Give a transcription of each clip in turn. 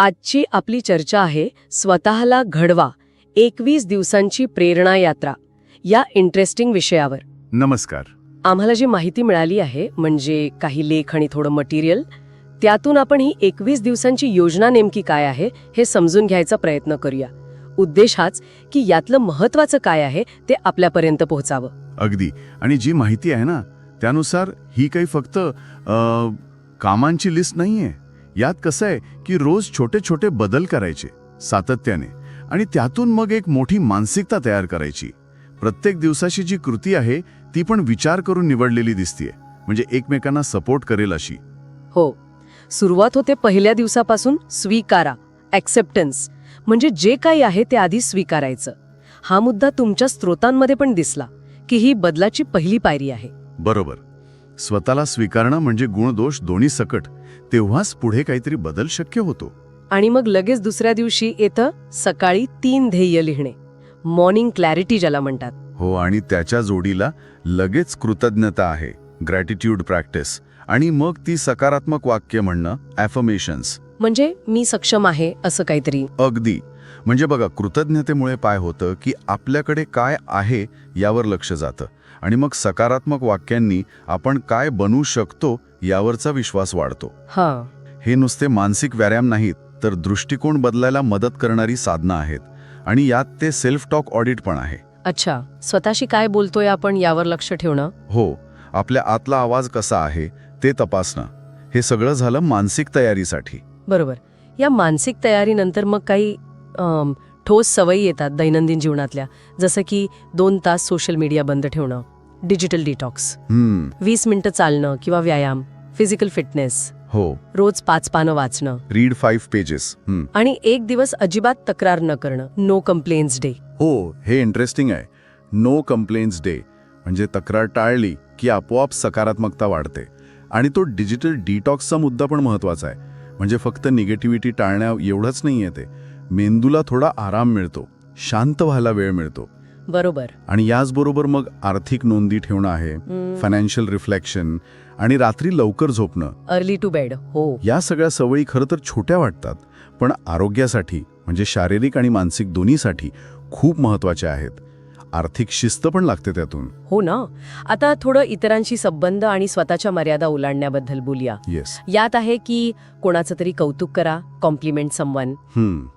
आजची आपली चर्चा आहे स्वतःला घडवा एकवीस दिवसांची प्रेरणा यात्रा या इंटरेस्टिंग विषयावर. नमस्कार. आम्हाला जी माहिती मिळाली आहे म्हणजे काही लेख आणि थोडं मटेरियल त्यातून आपण ही एकवीस दिवसांची योजना नेमकी काय आहे हे समजून घ्यायचा प्रयत्न करूया. उद्देश हाच की यातलं महत्वाचं काय आहे ते आपल्यापर्यंत पोहोचावं. अगदी. आणि जी माहिती आहे ना त्यानुसार ही काही फक्त कामांची लिस्ट नाहीये. यात कसं आहे की रोज छोटे छोटे बदल करायचे सातत्याने. आणि त्यातून मग एक मोठी मानसिकता तयार करायची. प्रत्येक दिवसाची जी कृती आहे ती पण विचार करून निवडलेली दिसतीये. म्हणजे एकमेकांना सपोर्ट करेल अशी. हो. सुरुवात होते पहिल्या दिवसापासून स्वीकारा ॲक्सेप्टन्स म्हणजे जे काही आहे ते आधी स्वीकारायचं. हा मुद्दा तुमच्या स्त्रोतांमध्ये पण दिसला की ही बदलाची पहिली पायरी आहे. बरोबर. स्वतःला स्वीकारणं म्हणजे गुणदोष दोन्ही सकट तेव्हाच पुढे काहीतरी बदल शक्य होतो. आणि मग लगेच दुसऱ्या दिवशी येतं सकाळी तीन ध्येय लिहिणे. मॉर्निंग क्लॅरिटी ज्याला म्हणतात. हो आणि त्याच्या जोडीला लगेच कृतज्ञता आहे ग्रॅटिट्यूड प्रॅक्टिस आणि मग ती सकारात्मक वाक्य म्हणणं ॲफर्मेशन्स म्हणजे मी सक्षम आहे असं काहीतरी. अगदी. म्हणजे बघा कृतज्ञतेमुळे काय होतं की आपल्याकडे काय आहे यावर लक्ष जातं. आणि मग सकारात्मक वाक्यांनी आपण काय बनवू शकतो यावरचा विश्वास वाढतो. हां. हे नुसते मानसिक व्यायाम नाहीत तर दृष्टिकोन बदलायला मदत करणारी साधनं आहेत. आणि यात ते सेल्फ टॉक ऑडिट पण आहे. अच्छा. स्वतःशी काय बोलतोय आपण यावर लक्ष ठेवणं? हो. आपल्या आतला आवाज कसा आहे ते तपासणं. हे सगळं झालं मानसिक तयारीसाठी. बरोबर. या मानसिक तयारीनंतर मग काही ठोस सवयी येतात दैनंदिन जीवनातल्या. जसं की दोन तास सोशल मीडिया बंद ठेवणं डिजिटल डिटॉक्स. वीस मिनिटं चालणं किंवा व्यायाम फिजिकल फिटनेस. हो. रोज पाच पानं वाचणं. रीड फाईव्ह पेजेस आणि एक दिवस अजिबात तक्रार न करणं. नो कंप्लेन्स डे हो हे इंटरेस्टिंग आहे. नो कंप्लेन्स डे म्हणजे तक्रार टाळली की आपोआप सकारात्मकता वाढते. आणि तो डिजिटल डिटॉक्सचा मुद्दा पण महत्त्वाचा आहे. म्हणजे फक्त निगेटिव्हिटी टाळण्या एवढंच नाही आहे ते. मेंदूला थोडा आराम मिळतो शांत व्हायला वेळ मिळतो. बरोबर. आणि याचबरोबर मग आर्थिक नोंदी ठेवणं आहे फायनान्शियल रिफ्लेक्शन आणि रात्री लवकर झोपणं. अर्ली टू बेड हो. या सगळ्या सवयी खरं तर छोट्या वाटतात पण आरोग्यासाठी म्हणजे शारीरिक आणि मानसिक दोन्हीसाठी खूप महत्त्वाच्या आहेत. आर्थिक शिस्त पण लागते त्यातून. हो ना. आता थोडं इतरांशी संबंध आणि स्वतःच्या मर्यादा ओलांडण्याबद्दल बोलूया. येस यात आहे की कोणाचं तरी कौतुक करा कॉम्प्लिमेंट समवन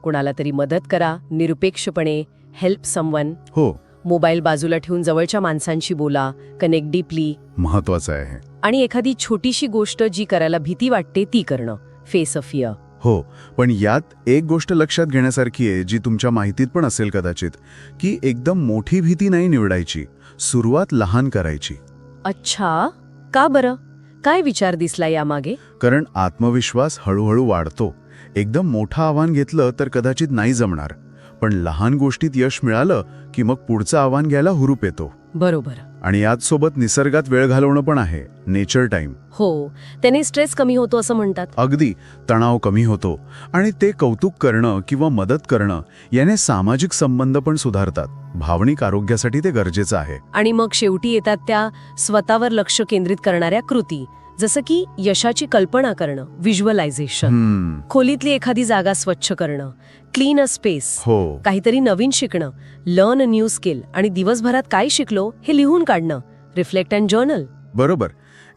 कोणाला तरी मदत करा निरपेक्षपणे हेल्प समवन हो. मोबाईल बाजूला ठेवून जवळच्या माणसांशी बोला कनेक्ट डीपली महत्वाचं आहे. आणि एखादी छोटीशी गोष्ट जी करायला भीती वाटते ती करणं. फेस फिअर हो पण यात एक गोष्ट लक्षात घेण्यासारखी आहे जी तुमच्या माहितीत पण असेल कदाचित की एकदम मोठी भीती नाही निवडायची सुरुवात लहान करायची. अच्छा का बरं? काय विचार दिसला यामागे? कारण आत्मविश्वास हळूहळू वाढतो. एकदम मोठं आव्हान घेतलं तर कदाचित नाही जमणार. पण लहान गोष्टीत यश मिळालं की मग पुढचं आव्हान घ्यायला हुरूप येतो. बरोबर. आणि याच सोबत निसर्गात वेळ घालवणं पण आहे. नेचर टाइम हो त्याने स्ट्रेस कमी होतो असं म्हणतात. अगदी तणाव कमी होतो आणि ते कौतुक करणं किंवा मदत करणं याने सामाजिक संबंध पण सुधारतात. भावनिक आरोग्यासाठी ते गरजेचं आहे. आणि मग शेवटी येतात त्या स्वतःवर लक्ष केंद्रित करणाऱ्या कृती. जसं की यशाची कल्पना करणं व्हिज्युअलायझेशन हम्म, खोलीतली एखादी जागा स्वच्छ करणं क्लीन अ स्पेस हो. काहीतरी नवीन शिकणं लर्न अ न्यू स्किल आणि दिवसभरात काय शिकलो हे लिहून काढणं. रिफ्लेक्ट अँड जर्नल बरोबर.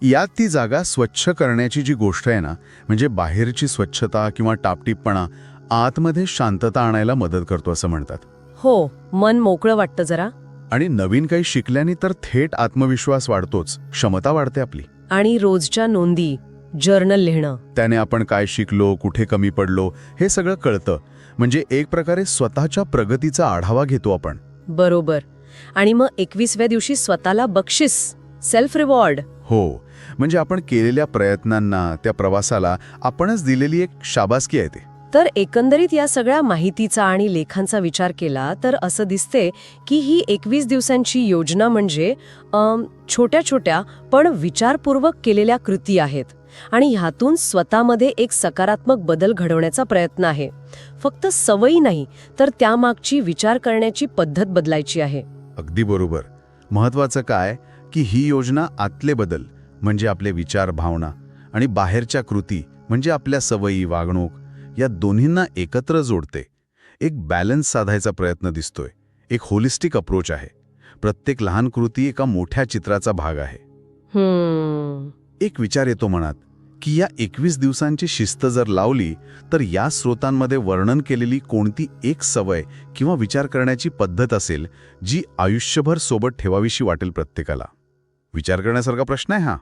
यात ती जागा स्वच्छ करण्याची जी गोष्ट आहे ना म्हणजे बाहेरची स्वच्छता किंवा टापटीपणा आतमध्ये शांतता आणायला मदत करतो असं म्हणतात. हो मन मोकळं वाटतं जरा. आणि नवीन काही शिकल्याने तर थेट आत्मविश्वास वाढतोच. क्षमता वाढते आपली. आणि रोजच्या नोंदी जर्नल लिहिणं. त्याने आपण काय शिकलो कुठे कमी पडलो हे सगळं कळतं. म्हणजे एक प्रकारे स्वतःच्या प्रगतीचा आढावा घेतो आपण. बरोबर. आणि मग एकवीसव्या दिवशी स्वतःला बक्षीस सेल्फ रिवॉर्ड हो. म्हणजे आपण केलेल्या प्रयत्नांना त्या प्रवासाला आपणच दिलेली एक शाबासकी आहे ते. तर एकंदरीत या सगळ्या माहितीचा आणि लेखांचा विचार केला तर असं दिसते की ही एकवीस दिवसांची योजना म्हणजे छोट्या छोट्या पण विचारपूर्वक केलेल्या कृती आहेत आणि ह्यातून स्वतःमध्ये एक सकारात्मक बदल घडवण्याचा प्रयत्न आहे. फक्त सवयी नाही तर त्यामागची विचार करण्याची पद्धत बदलायची आहे. अगदी बरोबर. महत्वाचं काय? की ही योजना आतले बदल म्हणजे आपले विचार भावना आणि बाहेरच्या कृती म्हणजे आपल्या सवयी वागणूक या दोन्हींना एकत्र जोडते. एक बॅलन्स साधायचा प्रयत्न दिसतोय. एक होलिस्टिक अप्रोच आहे. प्रत्येक लहान कृती एका मोठ्या चित्राचा भाग आहे. हम्म. एक विचार येतो मनात की या एकवीस दिवसांची शिस्त जर लावली तर या स्रोतांमध्ये वर्णन केलेली कोणती एक सवय किंवा विचार करण्याची पद्धत असेल जी आयुष्यभर सोबत ठेवावीशी वाटेल प्रत्येकाला. विचार करण्यासारखा प्रश्न आहे हा.